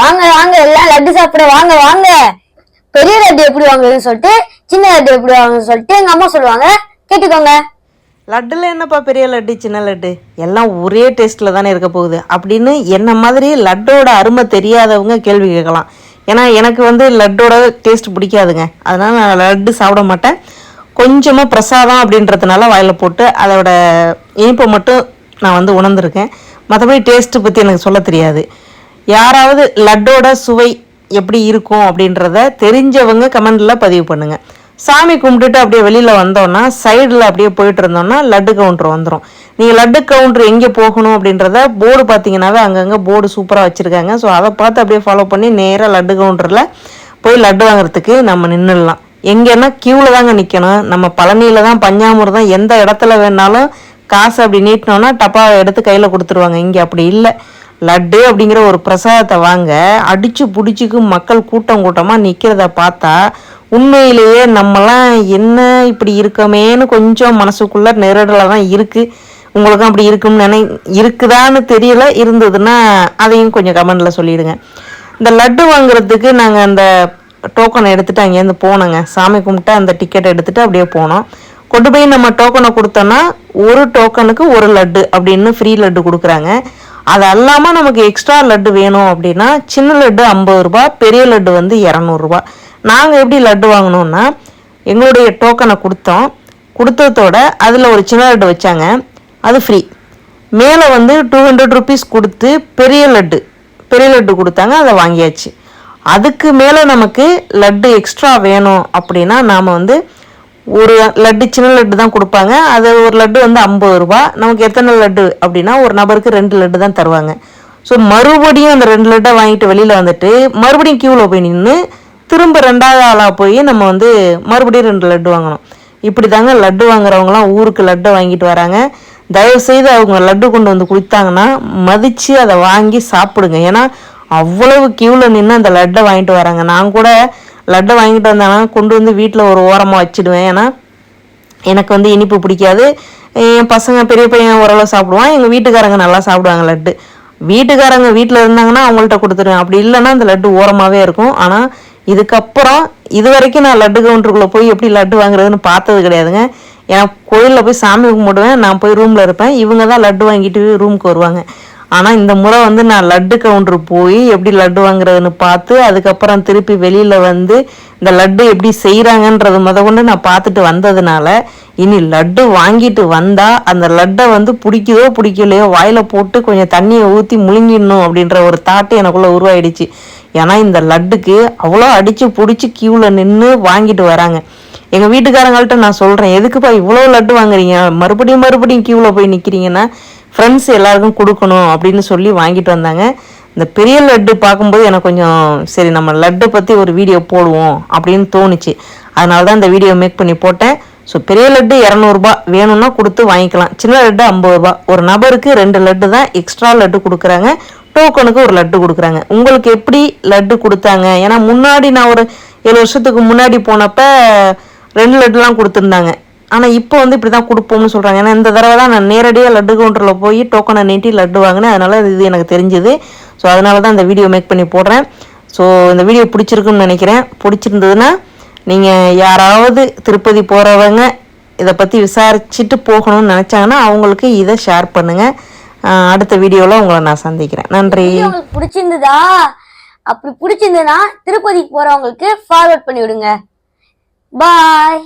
வாங்க வாங்க எல்லாம் லட்டு சாப்பிட வாங்க வாங்க. பெரிய லட்டு எப்படி வாங்குறதுன்னு சொல்லிட்டு சின்ன லட்டு எப்படி வாங்குறதுன்னு சொல்லிட்டு எங்க அம்மா சொல்லுவாங்க. கேட்டுக்கோங்க. லட்டுல என்னப்பா பெரிய லட்டு சின்ன லட்டு? எல்லாம் ஒரே டேஸ்ட்டில் தானே இருக்க போகுது. அப்படின்னு என்ன மாதிரி லட்டோட அருமை தெரியாதவங்க கேள்வி கேட்கலாம். ஏன்னா எனக்கு வந்து லட்டோட டேஸ்ட் பிடிக்காதுங்க. அதனால நான் லட்டு சாப்பிட மாட்டேன். கொஞ்சமாக பிரசாதம் அப்படின்றதுனால வாயில் போட்டு அதோட இனிப்பை மட்டும் நான் வந்து உணர்ந்திருக்கேன். மற்றபடி டேஸ்ட்டு பற்றி எனக்கு சொல்ல தெரியாது. யாராவது லட்டோட சுவை எப்படி இருக்கும் அப்படின்றத தெரிஞ்சவங்க கமெண்டில் பதிவு பண்ணுங்கள் சாமி கும்பிட்டுட்டு அப்படியே வெளியில் வந்தோன்னா சைடில் அப்படியே போயிட்டு இருந்தோம்னா லட்டு கவுண்டர் வந்துடும் நீங்கள் லட்டு கவுண்டர் எங்கே போகணும் அப்படின்றத போர்டு பார்த்தீங்கன்னாவே அங்கங்கே போர்டு சூப்பராக வச்சுருக்காங்க. ஸோ அதை பார்த்து அப்படியே ஃபாலோ பண்ணி நேராக லட்டு கவுண்டரில் போய் லட்டு வாங்குறதுக்கு நம்ம நின்றுடலாம் எங்கன்னா க்யூவில் தாங்க நிற்கணும் நம்ம பழனியில் தான் பஞ்சாமிர்தம் எந்த இடத்துல வேணாலும் காசு அப்படி நீட்டினோன்னா டப்பா எடுத்து கையில் கொடுத்துருவாங்க. இங்கே அப்படி இல்லை. லட்டு அப்படிங்கிற ஒரு பிரசாதத்தை வாங்க அடித்து பிடிச்சிக்கு மக்கள் கூட்டம் கூட்டமாக நிற்கிறத பார்த்தா உண்மையிலேயே நம்மலாம் என்ன இப்படி இருக்கமேன்னு கொஞ்சம் மனசுக்குள்ள நெருடலாக தான் இருக்குது உங்களுக்கும் அப்படி இருக்கும்னு நினை இருக்குதான்னு தெரியல. இருந்ததுன்னா அதையும் கொஞ்சம் கமெண்டில் சொல்லிடுங்க. இந்த லட்டு வாங்குறதுக்கு நாங்கள் அந்த டோக்கனை எடுத்துட்டு அங்கேருந்து போனோங்க. சாமி கும்பிட்டு அந்த டிக்கெட் எடுத்துகிட்டு அப்படியே போனோம். கொண்டு போய் நம்ம டோக்கனை கொடுத்தோன்னா ஒரு டோக்கனுக்கு ஒரு லட்டு அப்படின்னு ஃப்ரீ லட்டு கொடுக்குறாங்க. அது அல்லாமல் நமக்கு எக்ஸ்ட்ரா லட்டு வேணும் அப்படின்னா சின்ன லட்டு ஐம்பது ரூபா பெரிய லட்டு வந்து இரநூறுபா நாங்கள் எப்படி லட்டு வாங்கினோம்னா எங்களுடைய டோக்கனை கொடுத்தோம். கொடுத்ததோட அதில் ஒரு சின்ன லட்டு வச்சாங்க. அது ஃப்ரீ மேலே வந்து டூ ஹண்ட்ரட் ருபீஸ் கொடுத்து பெரிய லட்டு பெரிய லட்டு கொடுத்தாங்க அதை வாங்கியாச்சு. அதுக்கு மேலே நமக்கு லட்டு எக்ஸ்ட்ரா வேணும் அப்படின்னா நாம் வந்து ஒரு லட்டு சின்ன லட்டு தான் கொடுப்பாங்க. அது ஒரு லட்டு வந்து ஐம்பது ரூபா. நமக்கு எத்தனை லட்டு அப்படின்னா ஒரு நபருக்கு ரெண்டு லட்டு தான் தருவாங்க. ஸோ மறுபடியும் அந்த ரெண்டு லட்டை வாங்கிட்டு வெளியில் வந்துட்டு மறுபடியும் க்யூவில் போய் நின்று திரும்ப ரெண்டாவது ஆளாக போய் நம்ம வந்து மறுபடியும் ரெண்டு லட்டு வாங்கணும். இப்படி தாங்க லட்டு வாங்குறவங்களாம் ஊருக்கு லட்டை வாங்கிட்டு வராங்க. தயவு செய்து அவங்க லட்டு கொண்டு வந்து கொடுத்தாங்கன்னா மதித்து அதை வாங்கி சாப்பிடுங்க. ஏன்னா அவ்வளவு க்யூவில் நின்று அந்த லட்டை வாங்கிட்டு வராங்க. நான் கூட லட்டை வாங்கிட்டு வந்தானா? கொண்டு வந்து வீட்டில் ஒரு ஓரமாக வச்சிடுவேன். ஏன்னா எனக்கு வந்து இனிப்பு பிடிக்காது. என் பசங்க பெரிய பையன் ஓரளவு சாப்பிடுவான். எங்கள் வீட்டுக்காரங்க நல்லா சாப்பிடுவாங்க லட்டு. வீட்டுக்காரங்க வீட்டில் இருந்தாங்கன்னா அவங்கள்ட்ட கொடுத்துருவேன். அப்படி இல்லைன்னா அந்த லட்டு ஓரமாகவே இருக்கும். ஆனால் இதுக்கப்புறம் இது வரைக்கும் நான் லட்டு கவுண்டருக்குள்ளே போய் எப்படி லட்டு வாங்குறதுன்னு பார்த்தது கிடையாதுங்க. ஏன்னா கோயிலில் போய் சாமி கும்பிடுவேன். நான் போய் ரூமில் இருப்பேன். இவங்க தான் லட்டு வாங்கிட்டு ரூமுக்கு வருவாங்க. ஆனால் இந்த முறை வந்து நான் லட்டு கவுண்டர் போய் எப்படி லட்டு வாங்குறதுன்னு பார்த்து அதுக்கப்புறம் திருப்பி வெளியில் வந்து இந்த லட்டு எப்படி செய்கிறாங்கன்றது முத கொண்டு நான் பார்த்துட்டு வந்ததுனால இனி லட்டு வாங்கிட்டு வந்தால் அந்த லட்டை வந்து பிடிக்குதோ பிடிக்கலையோ வாயில் போட்டு கொஞ்சம் தண்ணியை ஊற்றி முழுங்கிடணும் அப்படின்ற ஒரு தாட்டு எனக்குள்ளே உருவாயிடுச்சு. ஏன்னா இந்த லட்டுக்கு அவ்வளோ அடித்து பிடிச்சி க்யூவில் நின்று வாங்கிட்டு வராங்க. எங்கள் வீட்டுக்காரங்கள்ட்ட நான் சொல்கிறேன் எதுக்குப்பா இவ்வளோ லட்டு வாங்குறீங்க? மறுபடியும் மறுபடியும் கியூவில் போய் நிற்கிறீங்கன்னா ஃப்ரெண்ட்ஸ் எல்லாருக்கும் கொடுக்கணும் அப்படின்னு சொல்லி வாங்கிட்டு வந்தாங்க. இந்த பெரிய லட்டு பார்க்கும்போது எனக்கு கொஞ்சம் சரி நம்ம லட்டு பற்றி ஒரு வீடியோ போடுவோம் அப்படின்னு தோணுச்சு. அதனால தான் இந்த வீடியோ மேக் பண்ணி போட்டேன். ஸோ பெரிய லட்டு இரநூறுபா வேணும்னா கொடுத்து வாங்கிக்கலாம். சின்ன லட்டு ஐம்பது ரூபா. ஒரு நபருக்கு ரெண்டு லட்டு தான் எக்ஸ்ட்ரா லட்டு கொடுக்குறாங்க. டோக்கனுக்கு ஒரு லட்டு கொடுக்குறாங்க. உங்களுக்கு எப்படி லட்டு கொடுத்தாங்க? ஏன்னா முன்னாடி நான் ஒரு ஏழு வருஷத்துக்கு முன்னாடி போனப்போ ரெண்டு லட்டுலாம் கொடுத்துருந்தாங்க. ஆனால் இப்போ வந்து இப்படி தான் கொடுப்போம்னு சொல்கிறாங்க ஏன்னா இந்த தடவை தான் நான் நேரடியாக லட்டு கவுண்டரில் போய் டோக்கனை நீட்டி லட்டு வாங்கினேன். அதனால் இது எனக்கு தெரிஞ்சுது. ஸோ அதனால தான் இந்த வீடியோ மேக் பண்ணி போடுறேன். ஸோ இந்த வீடியோ பிடிச்சிருக்குன்னு நினைக்கிறேன். பிடிச்சிருந்ததுன்னா நீங்கள் யாராவது திருப்பதி போகிறவங்க இதை பற்றி விசாரிச்சுட்டு போகணும்னு நினச்சாங்கன்னா அவங்களுக்கு இதை ஷேர் பண்ணுங்கள் அடுத்த வீடியோவில் உங்களை நான் சந்திக்கிறேன். நன்றி. உங்களுக்கு பிடிச்சிருந்ததா? அப்படி பிடிச்சிருந்ததுன்னா திருப்பதிக்கு போகிறவங்களுக்கு ஃபார்வர்ட் பண்ணி விடுங்க பாய்